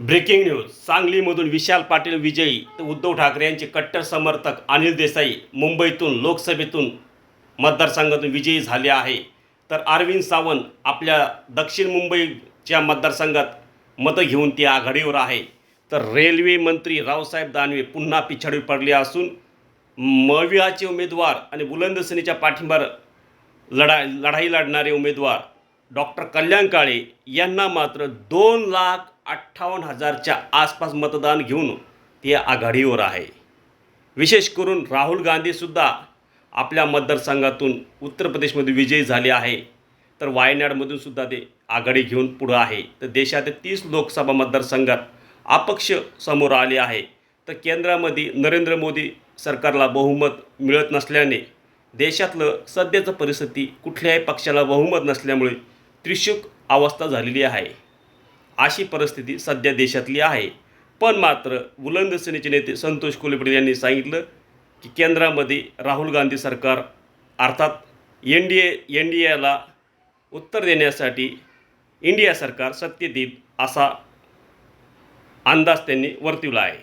Breaking news. सांगलीमधून विशाल पाटील विजयी उद्धव ठाकरे यांचे कट्टर समर्थक अनिल देसाई मुंबईतून लोकसभेतून मतदारसंघातून विजयी झाले आहे. तर अरविंद सावंत आपल्या दक्षिण मुंबईच्या मतदारसंघात मतं घेऊन ती आघाडीवर आहे. तर रेल्वे मंत्री रावसाहेब दानवे पुन्हा पिछाडी पडले असून मविआचे उमेदवार आणि बुलंद सेनेच्या पाठिंबार लढा लढाई लढणारे उमेदवार डॉक्टर कल्याण काळे यांना मात्र दोन लाख अठ्ठावन्न हजारच्या आसपास मतदान घेऊन ते आघाडीवर आहे. विशेष करून राहुल गांधीसुद्धा आपल्या मतदारसंघातून उत्तर प्रदेशमध्ये विजयी झाले आहे. तर वायनाडमधून सुद्धा ते आघाडी घेऊन पुढं आहे. तर देशातील तीस लोकसभा मतदारसंघात अपक्ष समोर आले आहे. तर केंद्रामध्ये नरेंद्र मोदी सरकारला बहुमत मिळत नसल्याने देशातलं सध्याचं परिस्थिती कुठल्याही पक्षाला बहुमत नसल्यामुळे त्रिशुक अवस्था झालेली आहे. अशी परिस्थिती सध्या देशातली आहे. पण मात्र बुलंद सेनेचे नेते संतोष कोल्हेपडे यांनी सांगितलं की केंद्रामध्ये राहुल गांधी सरकार अर्थात N D A N D एला उत्तर देण्यासाठी इंडिया सरकार सत्तेत येईल असा अंदाज त्यांनी वर्तवला आहे.